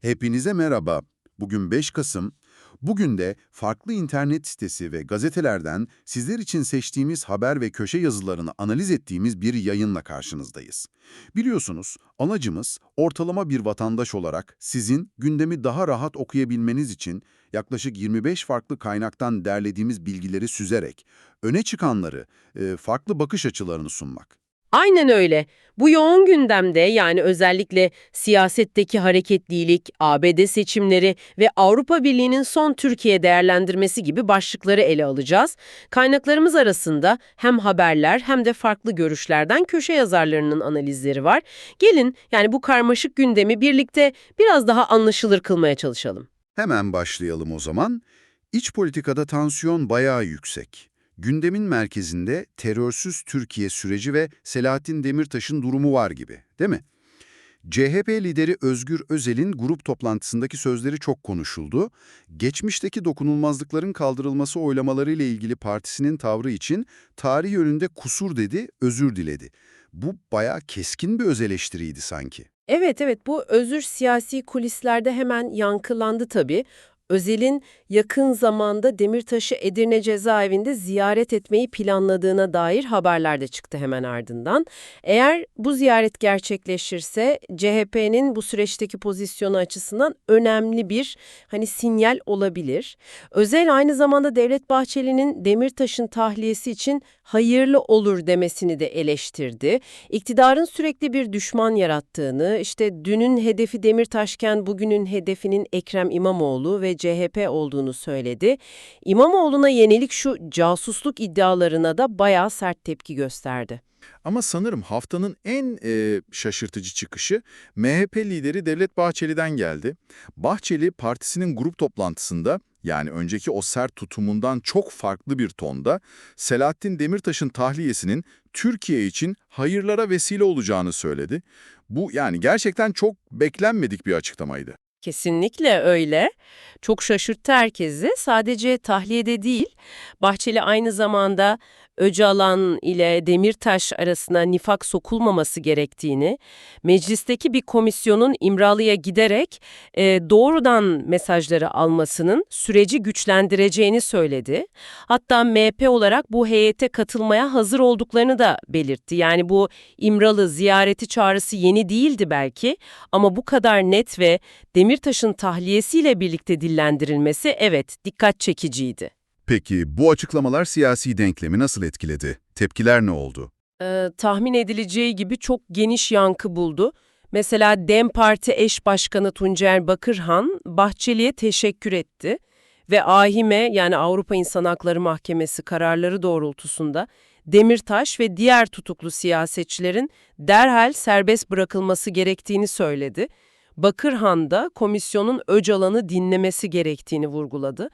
Hepinize merhaba. Bugün 5 Kasım. Bugün de farklı internet sitesi ve gazetelerden sizler için seçtiğimiz haber ve köşe yazılarını analiz ettiğimiz bir yayınla karşınızdayız. Biliyorsunuz, amacımız ortalama bir vatandaş olarak sizin gündemi daha rahat okuyabilmeniz için yaklaşık 25 farklı kaynaktan derlediğimiz bilgileri süzerek, öne çıkanları, farklı bakış açılarını sunmak. Aynen öyle. Bu yoğun gündemde yani özellikle siyasetteki hareketlilik, ABD seçimleri ve Avrupa Birliği'nin son Türkiye değerlendirmesi gibi başlıkları ele alacağız. Kaynaklarımız arasında hem haberler hem de farklı görüşlerden köşe yazarlarının analizleri var. Gelin yani bu karmaşık gündemi birlikte biraz daha anlaşılır kılmaya çalışalım. Hemen başlayalım o zaman. İç politikada tansiyon bayağı yüksek. Gündemin merkezinde terörsüz Türkiye süreci ve Selahattin Demirtaş'ın durumu var gibi, değil mi? CHP lideri Özgür Özel'in grup toplantısındaki sözleri çok konuşuldu. Geçmişteki dokunulmazlıkların kaldırılması oylamalarıyla ilgili partisinin tavrı için tarih önünde kusur dedi, özür diledi. Bu bayağı keskin bir öz eleştiriydi sanki. Evet evet bu özür siyasi kulislerde hemen yankılandı tabii. Özel'in yakın zamanda Demirtaş'ı Edirne cezaevinde ziyaret etmeyi planladığına dair haberler de çıktı hemen ardından. Eğer bu ziyaret gerçekleşirse CHP'nin bu süreçteki pozisyonu açısından önemli bir hani sinyal olabilir. Özel aynı zamanda Devlet Bahçeli'nin Demirtaş'ın tahliyesi için hayırlı olur demesini de eleştirdi. İktidarın sürekli bir düşman yarattığını, işte dünün hedefi Demirtaşken bugünün hedefinin Ekrem İmamoğlu ve CHP olduğunu söyledi. İmamoğlu'na yenilik şu casusluk iddialarına da bayağı sert tepki gösterdi. Ama sanırım haftanın en e, şaşırtıcı çıkışı MHP lideri Devlet Bahçeli'den geldi. Bahçeli partisinin grup toplantısında yani önceki o sert tutumundan çok farklı bir tonda Selahattin Demirtaş'ın tahliyesinin Türkiye için hayırlara vesile olacağını söyledi. Bu yani gerçekten çok beklenmedik bir açıklamaydı. Kesinlikle öyle. Çok şaşırttı herkesi. Sadece tahliyede değil, Bahçeli aynı zamanda Öcalan ile Demirtaş arasına nifak sokulmaması gerektiğini, meclisteki bir komisyonun İmralı'ya giderek e, doğrudan mesajları almasının süreci güçlendireceğini söyledi. Hatta MHP olarak bu heyete katılmaya hazır olduklarını da belirtti. Yani bu İmralı ziyareti çağrısı yeni değildi belki ama bu kadar net ve Demirtaş'ın tahliyesiyle birlikte dillendirilmesi evet dikkat çekiciydi. Peki bu açıklamalar siyasi denklemi nasıl etkiledi? Tepkiler ne oldu? Ee, tahmin edileceği gibi çok geniş yankı buldu. Mesela DEM Parti eş başkanı Tuncer Bakırhan Bahçeli'ye teşekkür etti ve AHİM'e yani Avrupa İnsan Hakları Mahkemesi kararları doğrultusunda Demirtaş ve diğer tutuklu siyasetçilerin derhal serbest bırakılması gerektiğini söyledi. Bakırhan da komisyonun Öcalan'ı dinlemesi gerektiğini vurguladı.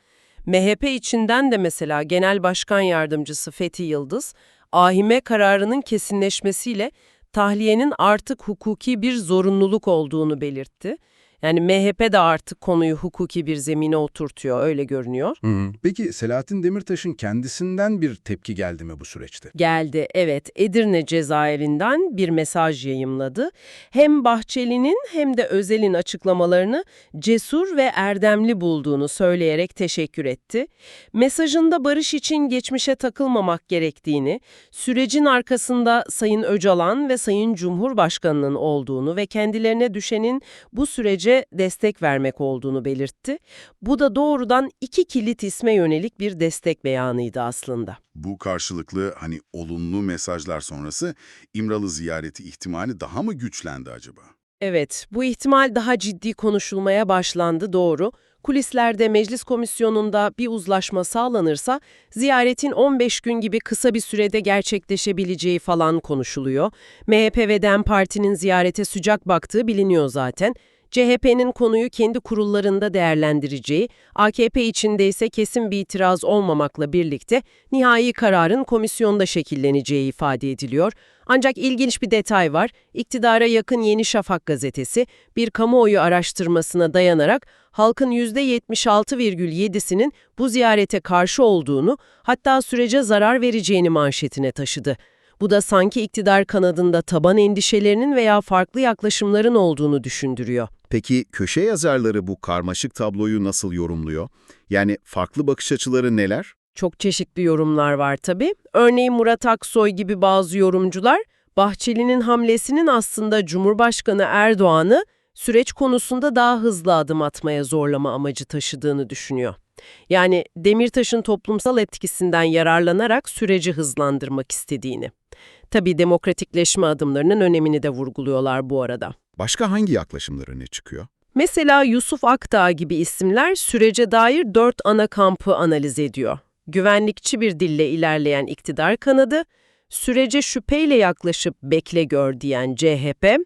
MHP içinden de mesela Genel Başkan Yardımcısı Fethi Yıldız, ahime kararının kesinleşmesiyle tahliyenin artık hukuki bir zorunluluk olduğunu belirtti. Yani MHP de artık konuyu hukuki bir zemine oturtuyor, öyle görünüyor. Peki Selahattin Demirtaş'ın kendisinden bir tepki geldi mi bu süreçte? Geldi, evet. Edirne cezaevinden bir mesaj yayımladı. Hem Bahçeli'nin hem de Özel'in açıklamalarını cesur ve erdemli bulduğunu söyleyerek teşekkür etti. Mesajında barış için geçmişe takılmamak gerektiğini, sürecin arkasında Sayın Öcalan ve Sayın Cumhurbaşkanı'nın olduğunu ve kendilerine düşenin bu sürece destek vermek olduğunu belirtti. Bu da doğrudan iki kilit isme yönelik bir destek beyanıydı aslında. Bu karşılıklı hani olumlu mesajlar sonrası İmralı ziyareti ihtimali daha mı güçlendi acaba? Evet, bu ihtimal daha ciddi konuşulmaya başlandı doğru. Kulislerde meclis komisyonunda bir uzlaşma sağlanırsa ziyaretin 15 gün gibi kısa bir sürede gerçekleşebileceği falan konuşuluyor. MHP ve DEM Parti'nin ziyarete sıcak baktığı biliniyor zaten. CHP'nin konuyu kendi kurullarında değerlendireceği, AKP içinde ise kesin bir itiraz olmamakla birlikte nihai kararın komisyonda şekilleneceği ifade ediliyor. Ancak ilginç bir detay var. İktidara yakın Yeni Şafak gazetesi bir kamuoyu araştırmasına dayanarak halkın %76,7'sinin bu ziyarete karşı olduğunu, hatta sürece zarar vereceğini manşetine taşıdı. Bu da sanki iktidar kanadında taban endişelerinin veya farklı yaklaşımların olduğunu düşündürüyor. Peki köşe yazarları bu karmaşık tabloyu nasıl yorumluyor? Yani farklı bakış açıları neler? Çok çeşitli yorumlar var tabii. Örneğin Murat Aksoy gibi bazı yorumcular, Bahçeli'nin hamlesinin aslında Cumhurbaşkanı Erdoğan'ı süreç konusunda daha hızlı adım atmaya zorlama amacı taşıdığını düşünüyor. Yani Demirtaş'ın toplumsal etkisinden yararlanarak süreci hızlandırmak istediğini. Tabii demokratikleşme adımlarının önemini de vurguluyorlar bu arada. Başka hangi yaklaşımları öne çıkıyor? Mesela Yusuf Akdağ gibi isimler sürece dair dört ana kampı analiz ediyor. Güvenlikçi bir dille ilerleyen iktidar kanadı, sürece şüpheyle yaklaşıp bekle gör diyen CHP,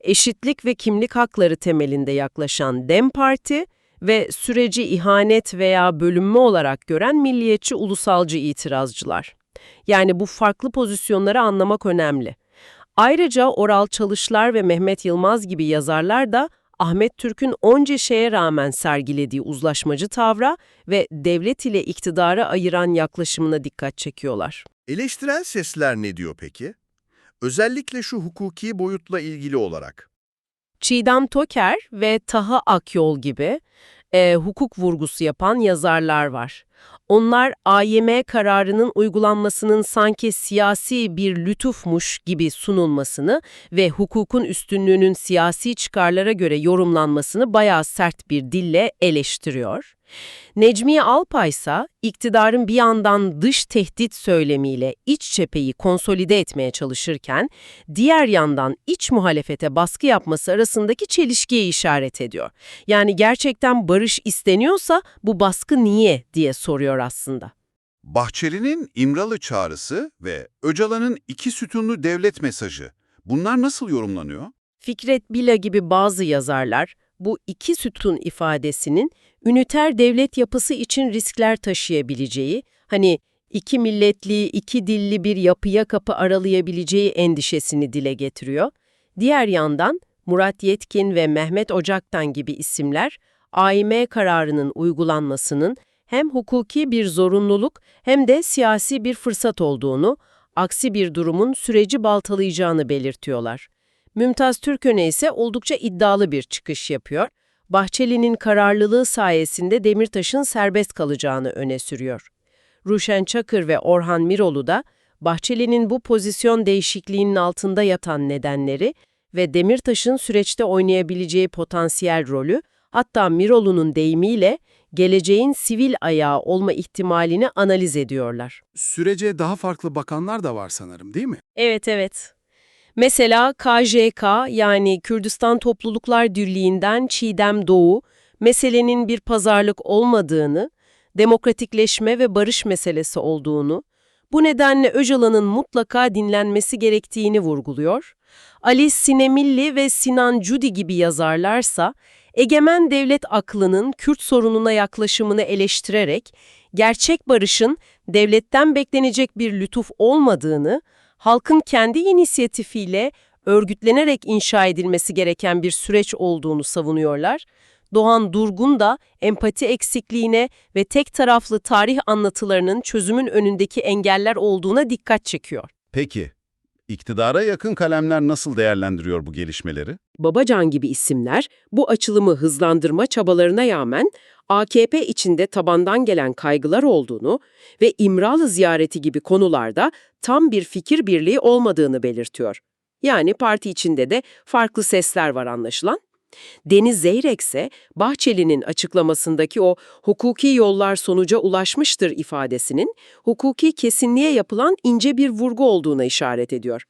eşitlik ve kimlik hakları temelinde yaklaşan DEM Parti ve süreci ihanet veya bölünme olarak gören milliyetçi ulusalcı itirazcılar. Yani bu farklı pozisyonları anlamak önemli. Ayrıca Oral Çalışlar ve Mehmet Yılmaz gibi yazarlar da Ahmet Türk'ün onca şeye rağmen sergilediği uzlaşmacı tavra ve devlet ile iktidarı ayıran yaklaşımına dikkat çekiyorlar. Eleştirel sesler ne diyor peki? Özellikle şu hukuki boyutla ilgili olarak. Çiğdem Toker ve Taha Akyol gibi e, hukuk vurgusu yapan yazarlar var. Onlar AYM kararının uygulanmasının sanki siyasi bir lütufmuş gibi sunulmasını ve hukukun üstünlüğünün siyasi çıkarlara göre yorumlanmasını bayağı sert bir dille eleştiriyor. Necmiye Alpay ise iktidarın bir yandan dış tehdit söylemiyle iç cepheyi konsolide etmeye çalışırken diğer yandan iç muhalefete baskı yapması arasındaki çelişkiye işaret ediyor. Yani gerçekten barış isteniyorsa bu baskı niye diye soruyor aslında. Bahçeli'nin İmralı çağrısı ve Öcalan'ın iki sütunlu devlet mesajı. Bunlar nasıl yorumlanıyor? Fikret Bila gibi bazı yazarlar bu iki sütun ifadesinin üniter devlet yapısı için riskler taşıyabileceği, hani iki milletli, iki dilli bir yapıya kapı aralayabileceği endişesini dile getiriyor. Diğer yandan Murat Yetkin ve Mehmet Ocaktan gibi isimler AİM kararının uygulanmasının hem hukuki bir zorunluluk hem de siyasi bir fırsat olduğunu, aksi bir durumun süreci baltalayacağını belirtiyorlar. Mümtaz Türköne ise oldukça iddialı bir çıkış yapıyor. Bahçeli'nin kararlılığı sayesinde Demirtaş'ın serbest kalacağını öne sürüyor. Ruşen Çakır ve Orhan Miroğlu da Bahçeli'nin bu pozisyon değişikliğinin altında yatan nedenleri ve Demirtaş'ın süreçte oynayabileceği potansiyel rolü, hatta Miroğlu'nun deyimiyle geleceğin sivil ayağı olma ihtimalini analiz ediyorlar. Sürece daha farklı bakanlar da var sanırım değil mi? Evet, evet. Mesela KJK yani Kürdistan Topluluklar Dirliği'nden Çiğdem Doğu, meselenin bir pazarlık olmadığını, demokratikleşme ve barış meselesi olduğunu, bu nedenle Öcalan'ın mutlaka dinlenmesi gerektiğini vurguluyor. Ali Sinemilli ve Sinan Cudi gibi yazarlarsa, egemen devlet aklının Kürt sorununa yaklaşımını eleştirerek, gerçek barışın devletten beklenecek bir lütuf olmadığını, halkın kendi inisiyatifiyle örgütlenerek inşa edilmesi gereken bir süreç olduğunu savunuyorlar. Doğan Durgun da empati eksikliğine ve tek taraflı tarih anlatılarının çözümün önündeki engeller olduğuna dikkat çekiyor. Peki, iktidara yakın kalemler nasıl değerlendiriyor bu gelişmeleri? Babacan gibi isimler bu açılımı hızlandırma çabalarına rağmen AKP içinde tabandan gelen kaygılar olduğunu ve İmralı ziyareti gibi konularda tam bir fikir birliği olmadığını belirtiyor. Yani parti içinde de farklı sesler var anlaşılan. Deniz Zeyrek ise Bahçeli'nin açıklamasındaki o hukuki yollar sonuca ulaşmıştır ifadesinin hukuki kesinliğe yapılan ince bir vurgu olduğuna işaret ediyor.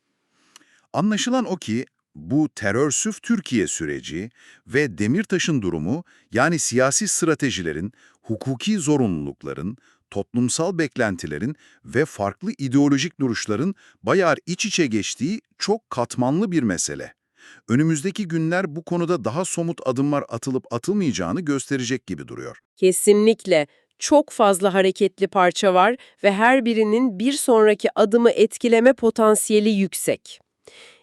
Anlaşılan o ki bu terörsüz Türkiye süreci ve Demirtaş'ın durumu yani siyasi stratejilerin, hukuki zorunlulukların, toplumsal beklentilerin ve farklı ideolojik duruşların bayağı iç içe geçtiği çok katmanlı bir mesele. Önümüzdeki günler bu konuda daha somut adımlar atılıp atılmayacağını gösterecek gibi duruyor. Kesinlikle. Çok fazla hareketli parça var ve her birinin bir sonraki adımı etkileme potansiyeli yüksek.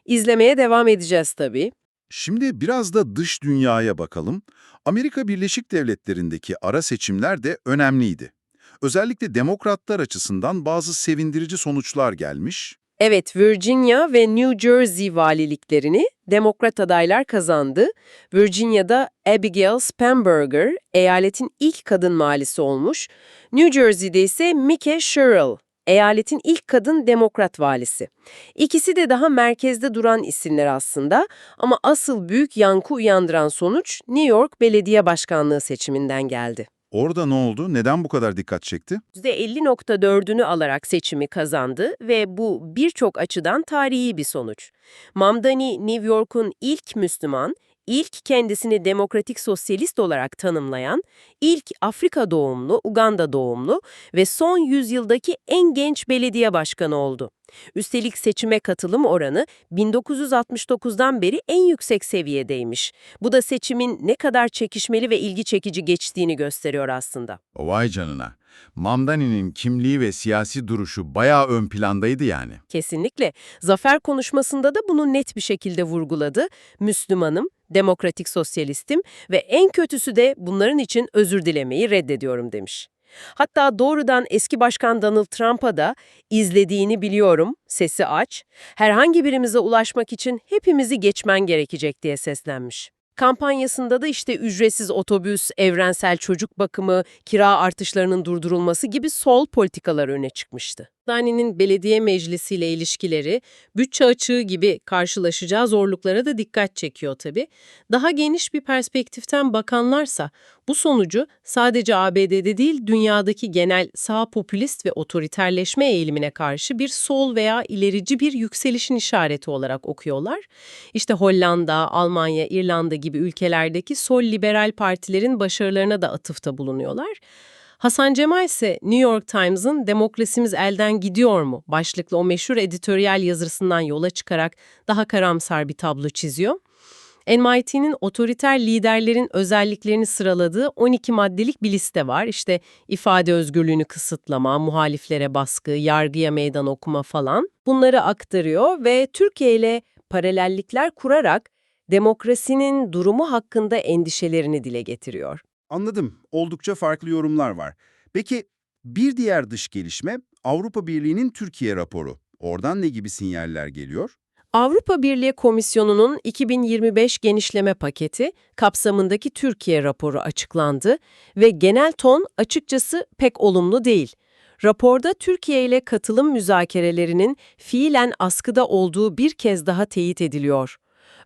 İzlemeye devam edeceğiz tabii. Şimdi biraz da dış dünyaya bakalım. Amerika Birleşik Devletleri'ndeki ara seçimler de önemliydi. Özellikle demokratlar açısından bazı sevindirici sonuçlar gelmiş. Evet, Virginia ve New Jersey valiliklerini demokrat adaylar kazandı. Virginia'da Abigail Spanberger eyaletin ilk kadın valisi olmuş. New Jersey'de ise Mike Sherrill eyaletin ilk kadın demokrat valisi. İkisi de daha merkezde duran isimler aslında ama asıl büyük yankı uyandıran sonuç New York Belediye Başkanlığı seçiminden geldi. Orada ne oldu? Neden bu kadar dikkat çekti? %50.4'ünü alarak seçimi kazandı ve bu birçok açıdan tarihi bir sonuç. Mamdani, New York'un ilk Müslüman, ilk kendisini demokratik sosyalist olarak tanımlayan, ilk Afrika doğumlu, Uganda doğumlu ve son yüzyıldaki en genç belediye başkanı oldu. Üstelik seçime katılım oranı 1969'dan beri en yüksek seviyedeymiş. Bu da seçimin ne kadar çekişmeli ve ilgi çekici geçtiğini gösteriyor aslında. Vay canına. Mamdani'nin kimliği ve siyasi duruşu bayağı ön plandaydı yani. Kesinlikle. Zafer konuşmasında da bunu net bir şekilde vurguladı. Müslümanım, demokratik sosyalistim ve en kötüsü de bunların için özür dilemeyi reddediyorum demiş. Hatta doğrudan eski başkan Donald Trump'a da izlediğini biliyorum, sesi aç, herhangi birimize ulaşmak için hepimizi geçmen gerekecek diye seslenmiş. Kampanyasında da işte ücretsiz otobüs, evrensel çocuk bakımı, kira artışlarının durdurulması gibi sol politikalar öne çıkmıştı. Dani'nin belediye meclisiyle ilişkileri, bütçe açığı gibi karşılaşacağı zorluklara da dikkat çekiyor tabii. Daha geniş bir perspektiften bakanlarsa bu sonucu sadece ABD'de değil dünyadaki genel sağ popülist ve otoriterleşme eğilimine karşı bir sol veya ilerici bir yükselişin işareti olarak okuyorlar. İşte Hollanda, Almanya, İrlanda gibi ülkelerdeki sol liberal partilerin başarılarına da atıfta bulunuyorlar. Hasan Cemal ise New York Times'ın Demokrasimiz Elden Gidiyor mu başlıklı o meşhur editoryal yazısından yola çıkarak daha karamsar bir tablo çiziyor. NYT'nin otoriter liderlerin özelliklerini sıraladığı 12 maddelik bir liste var. İşte ifade özgürlüğünü kısıtlama, muhaliflere baskı, yargıya meydan okuma falan. Bunları aktarıyor ve Türkiye ile paralellikler kurarak demokrasinin durumu hakkında endişelerini dile getiriyor. Anladım. Oldukça farklı yorumlar var. Peki bir diğer dış gelişme Avrupa Birliği'nin Türkiye raporu. Oradan ne gibi sinyaller geliyor? Avrupa Birliği Komisyonu'nun 2025 genişleme paketi kapsamındaki Türkiye raporu açıklandı ve genel ton açıkçası pek olumlu değil. Raporda Türkiye ile katılım müzakerelerinin fiilen askıda olduğu bir kez daha teyit ediliyor.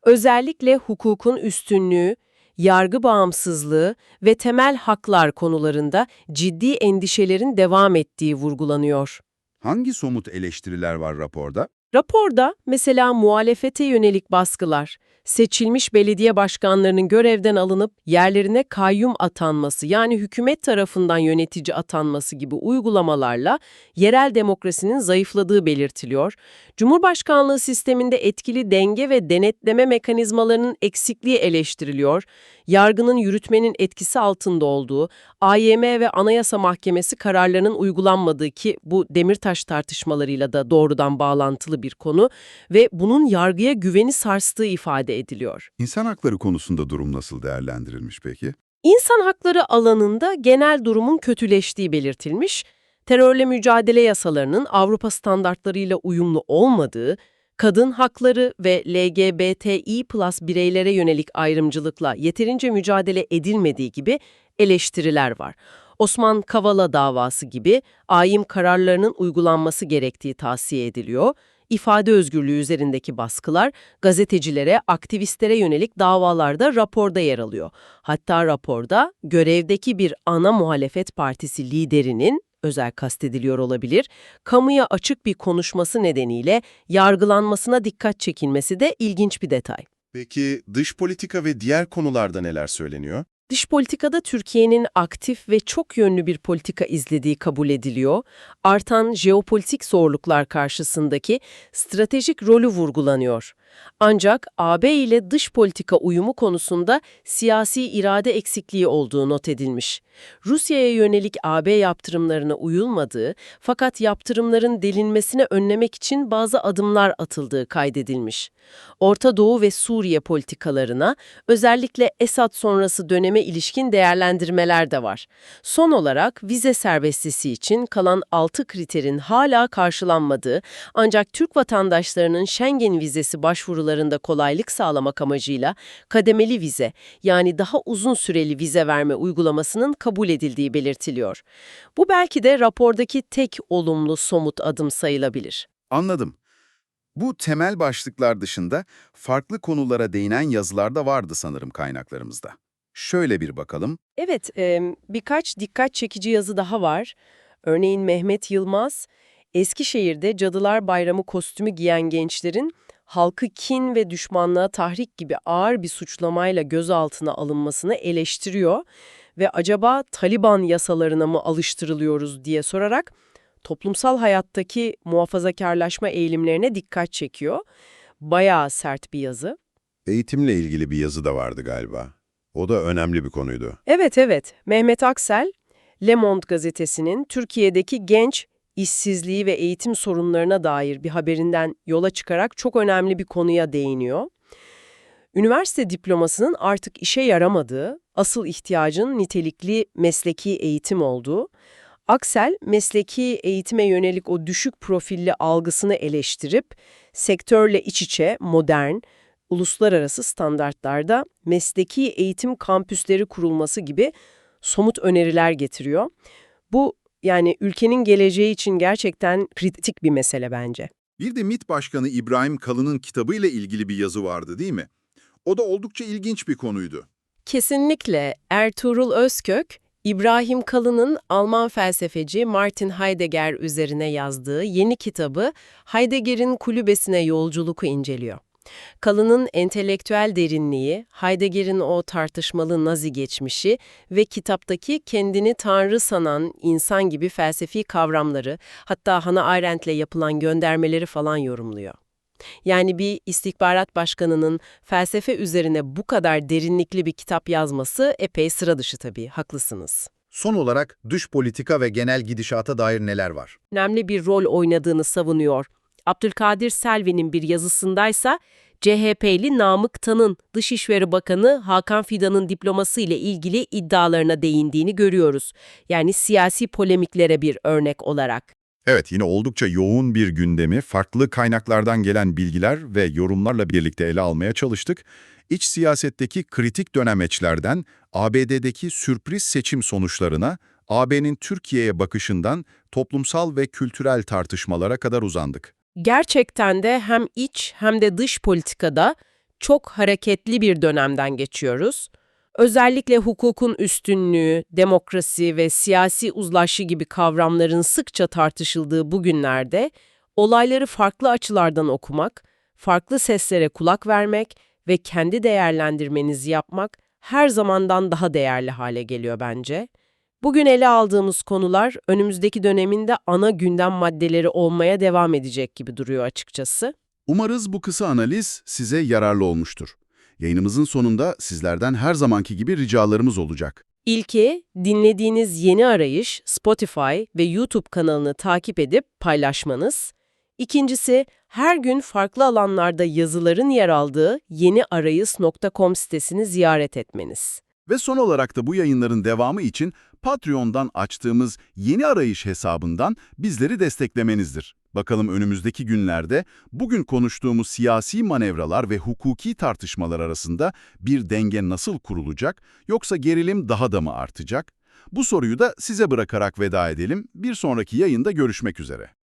Özellikle hukukun üstünlüğü, yargı bağımsızlığı ve temel haklar konularında ciddi endişelerin devam ettiği vurgulanıyor. Hangi somut eleştiriler var raporda? Raporda mesela muhalefete yönelik baskılar, seçilmiş belediye başkanlarının görevden alınıp yerlerine kayyum atanması yani hükümet tarafından yönetici atanması gibi uygulamalarla yerel demokrasinin zayıfladığı belirtiliyor. Cumhurbaşkanlığı sisteminde etkili denge ve denetleme mekanizmalarının eksikliği eleştiriliyor. Yargının yürütmenin etkisi altında olduğu, AYM ve Anayasa Mahkemesi kararlarının uygulanmadığı ki bu Demirtaş tartışmalarıyla da doğrudan bağlantılı bir konu ve bunun yargıya güveni sarstığı ifade ediliyor. İnsan hakları konusunda durum nasıl değerlendirilmiş peki? İnsan hakları alanında genel durumun kötüleştiği belirtilmiş, terörle mücadele yasalarının Avrupa standartlarıyla uyumlu olmadığı, kadın hakları ve LGBTİ plus bireylere yönelik ayrımcılıkla yeterince mücadele edilmediği gibi eleştiriler var. Osman Kavala davası gibi ayim kararlarının uygulanması gerektiği tavsiye ediliyor. İfade özgürlüğü üzerindeki baskılar gazetecilere, aktivistlere yönelik davalarda raporda yer alıyor. Hatta raporda görevdeki bir ana muhalefet partisi liderinin özel kastediliyor olabilir, kamuya açık bir konuşması nedeniyle yargılanmasına dikkat çekilmesi de ilginç bir detay. Peki dış politika ve diğer konularda neler söyleniyor? Dış politikada Türkiye'nin aktif ve çok yönlü bir politika izlediği kabul ediliyor. Artan jeopolitik zorluklar karşısındaki stratejik rolü vurgulanıyor. Ancak AB ile dış politika uyumu konusunda siyasi irade eksikliği olduğu not edilmiş. Rusya'ya yönelik AB yaptırımlarına uyulmadığı fakat yaptırımların delinmesini önlemek için bazı adımlar atıldığı kaydedilmiş. Orta Doğu ve Suriye politikalarına özellikle Esad sonrası döneme ilişkin değerlendirmeler de var. Son olarak vize serbestisi için kalan 6 kriterin hala karşılanmadığı ancak Türk vatandaşlarının Schengen vizesi başvurularında kolaylık sağlamak amacıyla kademeli vize yani daha uzun süreli vize verme uygulamasının kabul edildiği belirtiliyor. Bu belki de rapordaki tek olumlu somut adım sayılabilir. Anladım. Bu temel başlıklar dışında farklı konulara değinen yazılar da vardı sanırım kaynaklarımızda. Şöyle bir bakalım. Evet, birkaç dikkat çekici yazı daha var. Örneğin Mehmet Yılmaz, Eskişehir'de Cadılar Bayramı kostümü giyen gençlerin halkı kin ve düşmanlığa tahrik gibi ağır bir suçlamayla gözaltına alınmasını eleştiriyor ve acaba Taliban yasalarına mı alıştırılıyoruz diye sorarak toplumsal hayattaki muhafazakarlaşma eğilimlerine dikkat çekiyor. Bayağı sert bir yazı. Eğitimle ilgili bir yazı da vardı galiba. O da önemli bir konuydu. Evet evet, Mehmet Aksel, Le Monde gazetesinin Türkiye'deki genç işsizliği ve eğitim sorunlarına dair bir haberinden yola çıkarak çok önemli bir konuya değiniyor. Üniversite diplomasının artık işe yaramadığı, asıl ihtiyacın nitelikli mesleki eğitim olduğu, Aksel, mesleki eğitime yönelik o düşük profilli algısını eleştirip, sektörle iç içe, modern, uluslararası standartlarda mesleki eğitim kampüsleri kurulması gibi somut öneriler getiriyor. Bu yani ülkenin geleceği için gerçekten kritik bir mesele bence. Bir de MİT Başkanı İbrahim Kalın'ın kitabıyla ilgili bir yazı vardı değil mi? O da oldukça ilginç bir konuydu. Kesinlikle Ertuğrul Özkök, İbrahim Kalın'ın Alman felsefeci Martin Heidegger üzerine yazdığı yeni kitabı Heidegger'in Kulübesine Yolculuk'u inceliyor. Kalın'ın entelektüel derinliği, Heidegger'in o tartışmalı nazi geçmişi ve kitaptaki kendini tanrı sanan insan gibi felsefi kavramları, hatta Hannah Arendt'le yapılan göndermeleri falan yorumluyor. Yani bir istihbarat başkanının felsefe üzerine bu kadar derinlikli bir kitap yazması epey sıra dışı tabii, haklısınız. Son olarak dış politika ve genel gidişata dair neler var? önemli bir rol oynadığını savunuyor. Abdülkadir Selvi'nin bir yazısındaysa CHP'li Namık Tan'ın Dışişleri Bakanı Hakan Fidan'ın diploması ile ilgili iddialarına değindiğini görüyoruz. Yani siyasi polemiklere bir örnek olarak. Evet, yine oldukça yoğun bir gündemi, farklı kaynaklardan gelen bilgiler ve yorumlarla birlikte ele almaya çalıştık. İç siyasetteki kritik dönemeçlerden, ABD'deki sürpriz seçim sonuçlarına, AB'nin Türkiye'ye bakışından toplumsal ve kültürel tartışmalara kadar uzandık. Gerçekten de hem iç hem de dış politikada çok hareketli bir dönemden geçiyoruz. Özellikle hukukun üstünlüğü, demokrasi ve siyasi uzlaşı gibi kavramların sıkça tartışıldığı bu günlerde olayları farklı açılardan okumak, farklı seslere kulak vermek ve kendi değerlendirmenizi yapmak her zamandan daha değerli hale geliyor bence. Bugün ele aldığımız konular önümüzdeki döneminde ana gündem maddeleri olmaya devam edecek gibi duruyor açıkçası. Umarız bu kısa analiz size yararlı olmuştur. Yayınımızın sonunda sizlerden her zamanki gibi ricalarımız olacak. İlki, dinlediğiniz yeni arayış Spotify ve YouTube kanalını takip edip paylaşmanız. İkincisi, her gün farklı alanlarda yazıların yer aldığı yeniarayız.com sitesini ziyaret etmeniz. Ve son olarak da bu yayınların devamı için Patreon'dan açtığımız yeni arayış hesabından bizleri desteklemenizdir. Bakalım önümüzdeki günlerde bugün konuştuğumuz siyasi manevralar ve hukuki tartışmalar arasında bir denge nasıl kurulacak yoksa gerilim daha da mı artacak? Bu soruyu da size bırakarak veda edelim. Bir sonraki yayında görüşmek üzere.